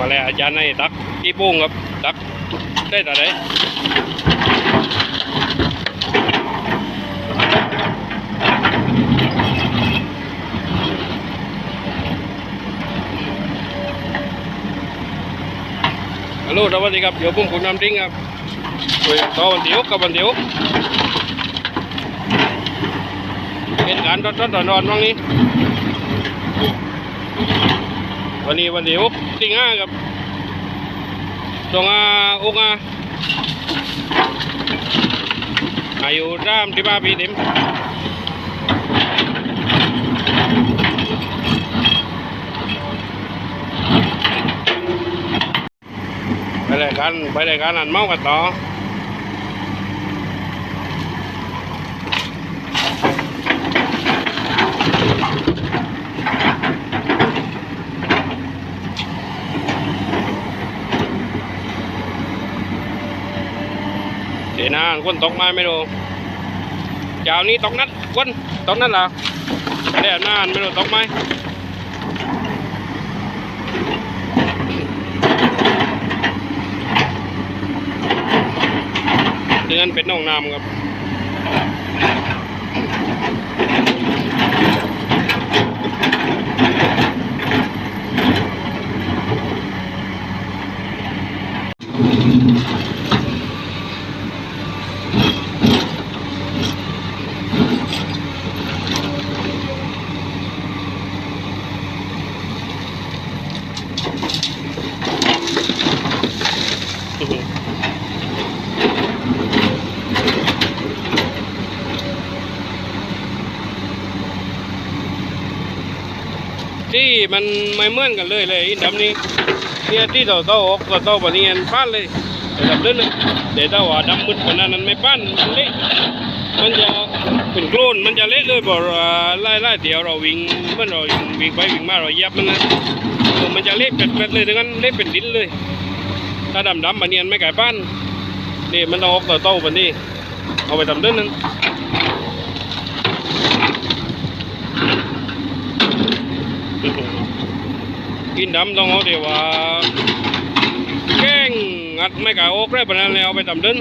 มาแล้วอาจารย์ให้ตักกี่โป้งครับตักได้แต่ไหนฮัลโหลสวัสดีครับเดี๋ยวผมคุณนำทิ้งครับคุยต่อวันเดียวกับวันเดียวเหตุการณ์ร้อนๆร้อนๆบ้างนี้ วันนี้วันที่หกสิงหาครับตรงอาอกอาอายุรามที่บ้าปีเต็มไปเลยกันไปเลยกันอันเมากันต่อ ดี๋ยวนะคนตกมาไม่รู้เจ้านี้ตกนั้นคนตกนัดเหรอเดี๋ยวนานไม่รู้ตกไหมเดือนเป็นน้องน้ำครับที่ มันไม่เหมือนกันเลยเลยดำนี้เนี่ยที่เราโตออกเราโตปนี้อันพลาดเลยแต่ดำเดินเลยเดี๋ยวถ้าว่าดำมืดกว่านั้นมันไม่ปั้นมันเละมันจะเป็นโคลนมันจะเละเลยบอกว่าไล่ไล่เดี๋ยวเราวิ่งเมื่อเราวิ่งไปวิ่งมาเราเหยียบมันนะมันจะเละเป็ดเป็ดเลยดังนั้นเละเป็นดินเลย ถ้าดำดำมันเนียนไม่ไก่ปั้นนี่มันต้องออกต่อโตปนี้เอาไปดำเดินนั้น กินดำต้องเอาเดี๋ยวว่าแกงอัดไม่กล้าออกได้ปะนั้นเลยเอาไปทำดิน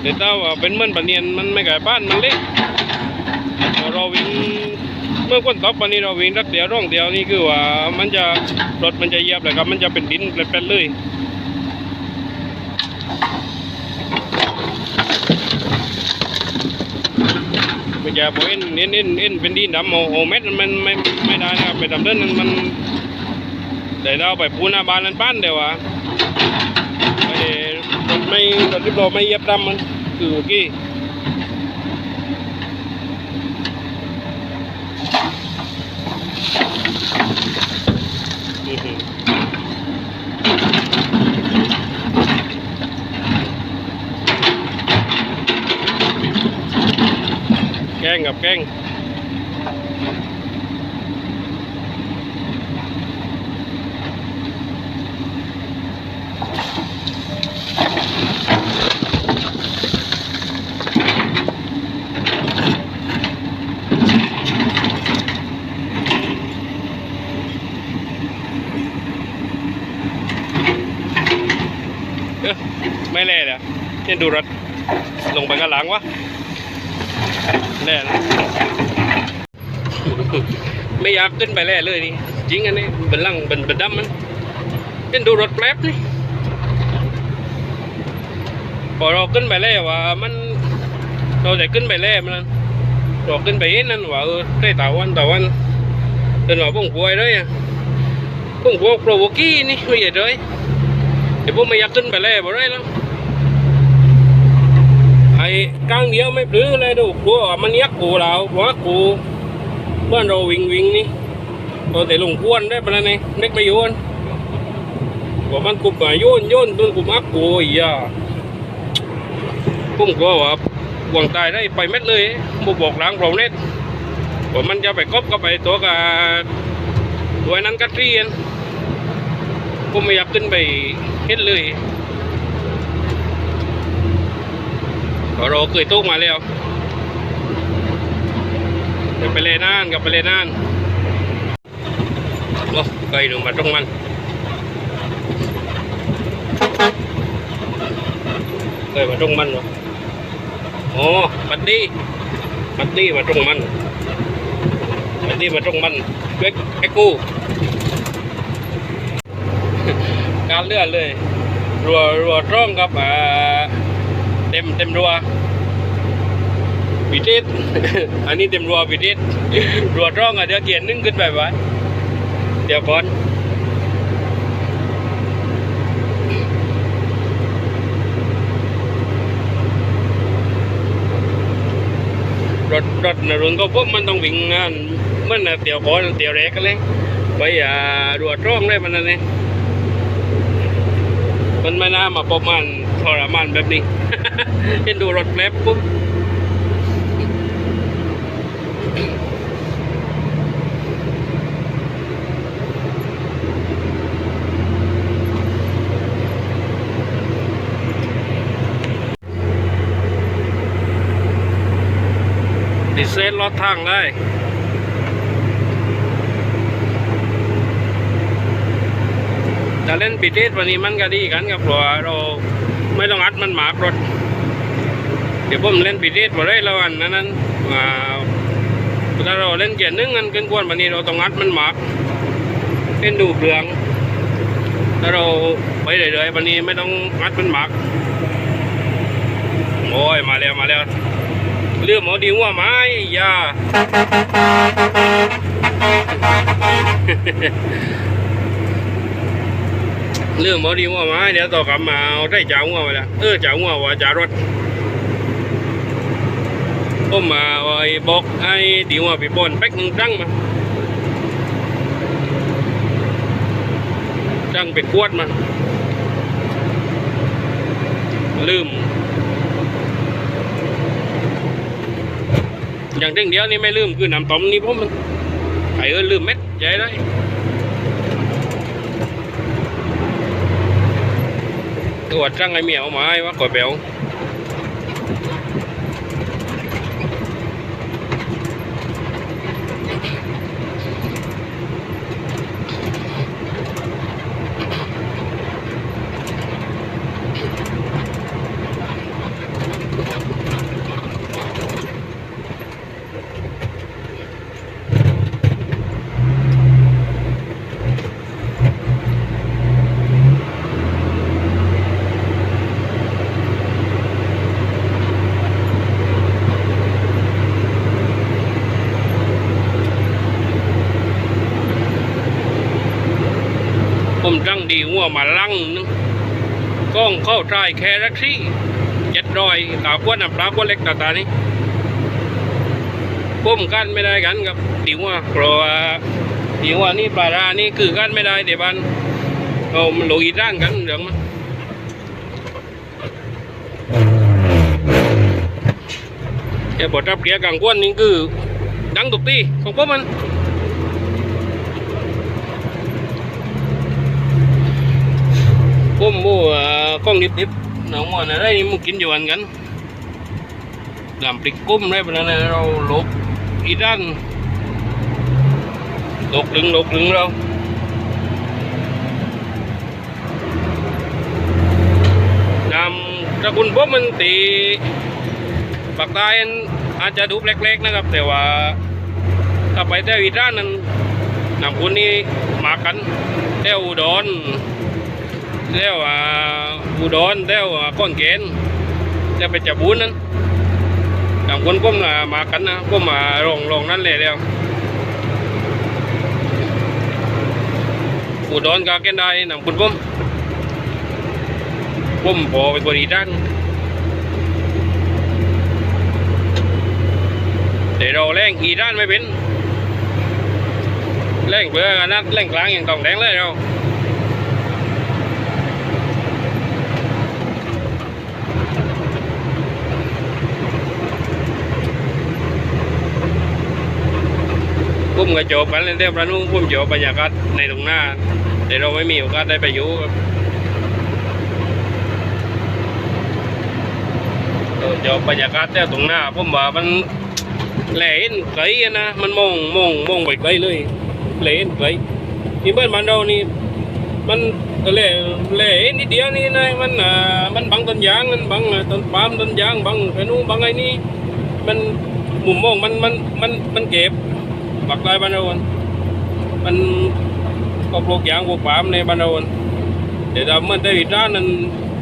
แต่ถ้าว่าเป็นเมือนปะเนียนมันไม่กล้าบ้านมันเล็กพอเราวิ่งเมื่อคนตอกปนี้เราวิ่งรักเดียวร่องเดียวนี่คือว่ามันจะรถมันจะเยียบเลยครับมันจะเป็นดินเป็นเลยไม่จะพอเอ็นเอ็นเอ็นเอ็นเป็นดินดำโอโอเม็ดมันไม่ไม่ได้นะครับไปทำเดินนั้น มันแต่เราไปปูหน้าบ้านนั้นปั้นเดี๋ยววะไม่ได้รถไม่รถที่เราไม่เยียบดำมันคือกี้แกงกับแกง เอ้อไม่แล่เลยเนี่ย ดูรถลงไปกันหลังวะแล่นะไม่อยากขึ้นไปแล่เลยนี่จริงอันนี้เป็นลังเป็นเป็นดำมันเป็นดูรถแป๊บนี่พอเราขึ้นไปแล่ว่ามันเราจะขึ้นไปแล่มันเราขึ้นไปเห็นนั่นว่าเออได้ตาวันตาวันเป็นว่าพุ่งป่วยเลยอะพุ่งป่วยโปรโวกี้นี่ไม่ใช่เลยเดี๋ยวผมไม่อยากขึ้นไปเลยบ่ได้แล้ว ไอ้กลางเดียวไม่ปลื้อเลยดูกลัวว่ามันยักกูเราบอกว่ากูเมื่อเราวิ่งวิ่งนี่ตัวแต่ลงกวนได้ปะนั่นเองเล็กไม่โยนบอกมันกุบมาโยนโยนตัวกุบอักกูอีอะผมกลัวว่าหวังตายได้ไปเม็ดเลยบุบอกหลังเราเน็ตว่ามันจะไปกบก็ไปตัวกับตัวนั้นกัดเรียนผมไม่อยากขึ้นไปเห็นเลย โรเกยตู้มาแล้วกับไปเลน่านกับไปเลน่านโอ้ไกหนึ่งมาตรงมันเคยมาตรงมันเหรอโอ้บัดดี้บัดดี้มาตรงมันบัดดี้มาตรงมันเอ็กเอ็กกูการเลื่อนเลยรัวรัวตร่องครับอ่า เต็มเต็มรัวปิดทิศอันนี้เต็มรัวปิดทิศรัวร่องอะเดี๋ยวเกียร์นึ่งขึ้นไปไว้เดี๋ยวก่อนรถรถนรุนก็พวกมันต้องวิ่งงานเมื่อน่ะเตียวก่อนเตียวแรกกันเลยไปอ่ารัวร่องได้มันนั่นเองมันไม่น่ามาประมาณทรมานแบบนี้ เห็นดูรถแป๊บปุ๊บดิเซลลดทางได้จะเล่นปิดเทศวันนี้มันก็ดีกันครับเพราะว่าเราไม่ต้องอัดมันหมากรถ เดี๋ยวผมเล่นปิดเทศมาได้แล้วอันนั้นนั้นถ้าเราเล่นเกียร์หนึ่งกันเกินกวนวันนี้เราต้องอัดมันหมากเล่นดูเปลืองถ้าเราไปเรื่อยๆวันนี้ไม่ต้องอัดมันหมากโอ้ยมาแล้วมาแล้วเรื่องหมอดีว่าไม้ยาเรื่องบอดีว่ามาเดี๋ยวต่อกลับมาเอาได้จ่าหัวไปละเออจ่าหัวว่าจ่ารถ ผมมาไว้บอกไอ้ดีว่าพี่บอลแป๊กหนึ่งตั้งมาตั้งไปกวดมา ลืม อย่างเร่งเดียวนี่ไม่ลืมคือน้ำต้มนี่ผมมันไอ้เออลืมเม็ดใจได้ตัวจังไอ้เมียวมาไอ้วะก่อยเบลผมจังดีหัังนึงกล้องเข้าทรายแครักซี่เจ็ดรอยตาก้วนน้ำปลาก้วนเล็กตาตานี้ผมกันไม่ได้กันกับดีหัวเพราะว่าดีหัวนี่ปลารานี่คือกันไม่ได้เดี๋ยวบันเอามันหลอีร่างกันเรื่องมันแค่บทรับเกียร์กลางก้วนนี่คือดังตุกตีของพวกมัน ก้มมัวกล้องดิบดิบน้องมันอะไรนี่มึงกินอยู่อันกันดำปลิกกุ้มได้ปะนั้นเราลกอีด้านลกลึงลกลึงเรานำตระกุลพวกมันตีปากใต้อาจจะดูแปลกๆนะครับ แต่ว่าถ้าไปแต่อีด้านนั้นนำคุณนี่มากันแถวอุดร แล้วอ่าอุดรแล้วอ่าก้อนเกณฑ์แล้วไปจับบุญนั้นต่างคนก้มน่ะมากันนะก้มมาลงลงนั่นเลยแล้วอุดรก็เกณฑ์ได้นำคุณก้มก้มพอไปบริด้านแต่เราแรงอีด้านไม่เป็นแรงเบื่อกันนะแรงกลางอย่างกองแดงเลยเรา พุ่มกระโจบกันเล่นเรียบร้อยนุ่งพุ่มโจบบรรยากาศในตรงหน้า แต่เราไม่มีโอกาสได้ไปอยู่ครับเออโจบบรรยากาศแต่ตรงหน้าผมว่ามันแหลนไกลนะมันมองมองมองไปไกลเลยแหลนไกลที่บ้านมันเรานี่มันก็เลยเลยนิดเดียวนี่นะมันอ่ามันบังต้นยางมันบังต้นปาล์มต้นยางบังไอ้นู้นบังไอ้นี่มันมุมมองมันมันมันมันเก็บ ปักลายบ้านเรามันก็ปลูกยางปลูกปาล์มในบ้านเราเดี๋ยวเราเมื่อได้ด้านนั้น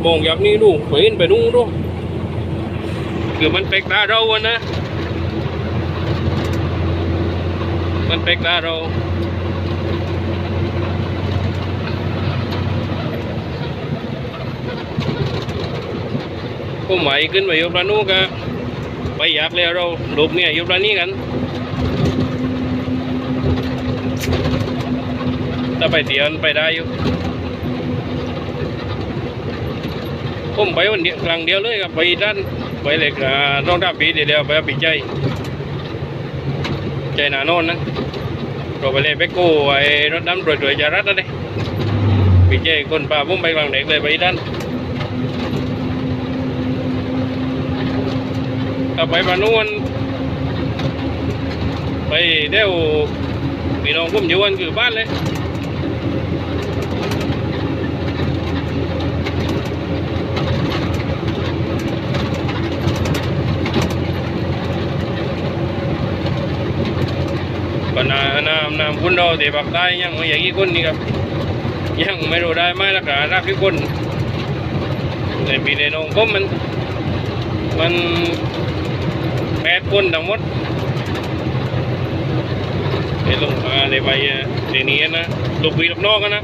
มองอย่างนี้ดูไปเห็นไปนู่นดูคือมันเป็กตาเราอะนะ มันเป็กตาเราผมไหวขึ้นไปอยู่ปลานูกะไปอยากแล้วเราลูกเนี่ยอยู่ปลานี้กัน ถ้าไปเตียนไปได้อยู่ผมไปวันเดียวครั้งเดียวเลยครับไปด้านไปเลยอ่าต้องดับปีเดียวไปเอาปีใจใจหนาโนอนนะเราไปเลยไปกู้ไอ้รถดำรวยๆจะรัดนะเด้ปีใจคนป่าผมไปกลางเด็กเลยไปด้านถ้าไปบ้านนู้นไปเดี๋ยวพี่น้องผมอยู่กันคือบ้านเลย ปัญหาน้ำน้ำคุณเราเดี๋ยวปักใต้ยังไม่อย่างนี้คนนี่ครับยังไม่รู้ได้ไลูกพี่ลูกน้องกันนะ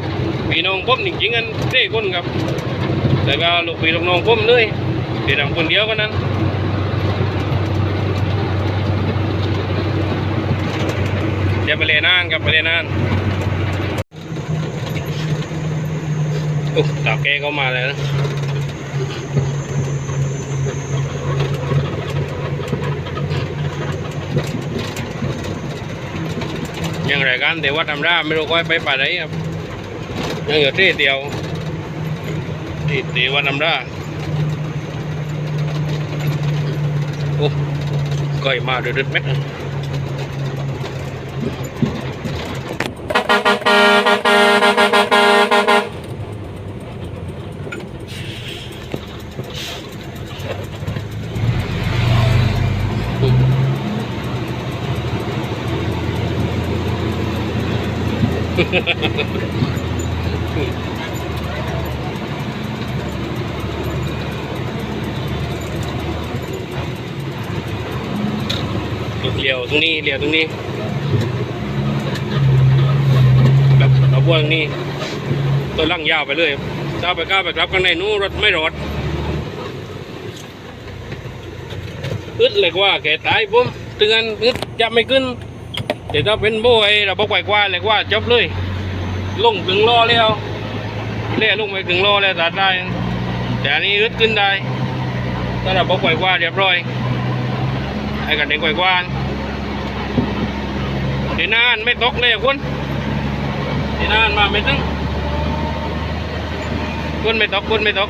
พี่น้องผมจริงๆกันเท่คนครับแต่ก็ลูกพี่ลูกน้องผมเลยเดี๋ยวคนเดียวกันนั้นเดี๋ยวไปเรียนนานครับไปเรียนนานโอ้ตาแกก็มาแล้วนะ ยังรายการแต่ว่าทำราไม่รู้ค่อยไปป่าไหนครับยังอยู่ที่เดียวที่เดียวว่าทำราโอ้ก้อยมาเดือดเม็ดนะ เลี้ยวตรงนี้เลี้ยวตรงนี้แบบเราบวนตรงนี้ตัวล่างยาวไปเลยถ้าไปก้าวไปกลับกันในนู้นรถไม่รอดอึดเลยว่าแกตายผมเตือนอึดจะไม่ขึ้นแต่ถ้าเป็นโบยเราบอกไกวกว่าเลยว่าจบเลย ลงถึงล้อแล้วเล่ลงไปถึงล้อแล้วตัดได้ แต่อันนี้ยึดขึ้นได้ถ้าเราบอกไกวกว่าเรียบร้อยไอ้กันเด็กไกวกว่าเดี๋ยวนานไม่ตกเลยคุณเดี๋ยวนานมาไม่ตึงคุณไม่ตกคุณไม่ตก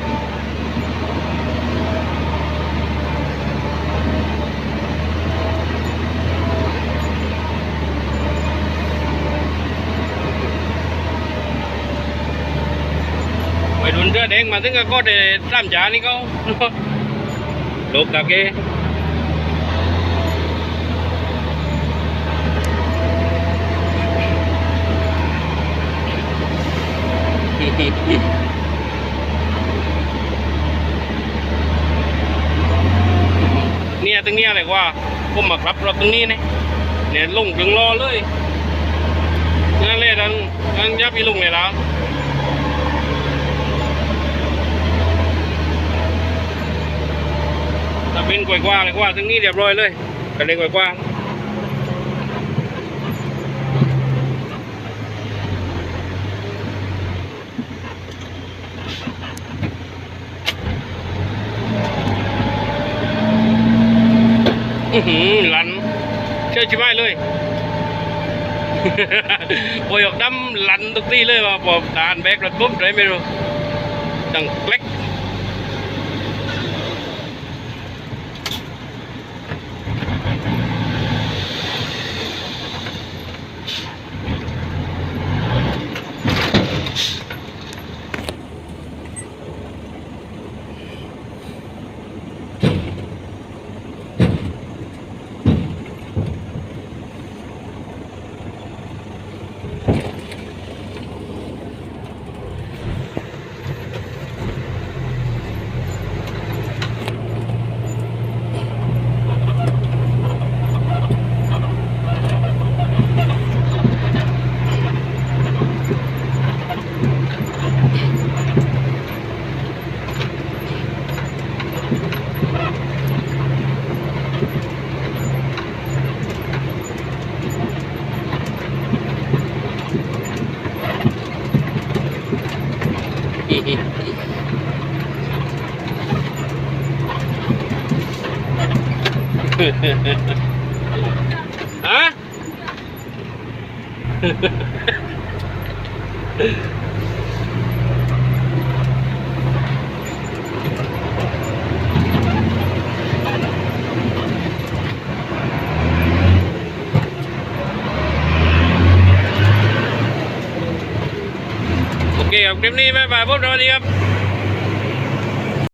ไปดุนเรือแดงมาถึงก็ได้สามจานนี่เขาลูกตะเกเนี่ยตรงนี้อะไรว่าผมมาขับรถตรงนี้เนี่ยเนี่ยลงถึงรอเลยนั่นเลยดันนั่นยับอีลงเลยแล้วถ้าเป็น กวยกว้างเลยกว่าตรงนี้เรียบร้อยเลยกันเลยกวยกว้างอือหือลันเชื่อชิบหายเลยโอยออกดำลันทุกที่เลยว่าพอทานแบกรถปุ๊บเลยไม่รู้ดังเล็ก ฮะโอเคครับคลิ